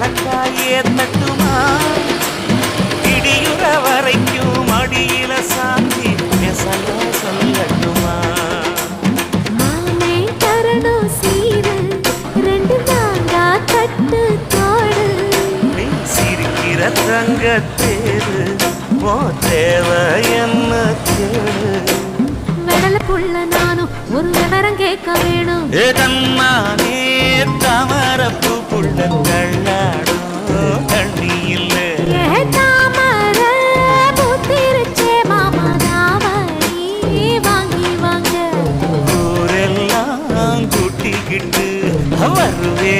கணக்காய் ஏத்தட்டுமா இடியுற வரைக்கும் அடியில சாந்தி மெசலோ சொல்லட்டுமா? தங்கத்தேரு போ தேவை என்ன கேடு? விடலுக்குள்ள நானும் ஒரு விவரம் கேட்க வேணும். ஏ தம்மா நீ தாமரப்பு புள்ள வாங்கிட்டு வருவே.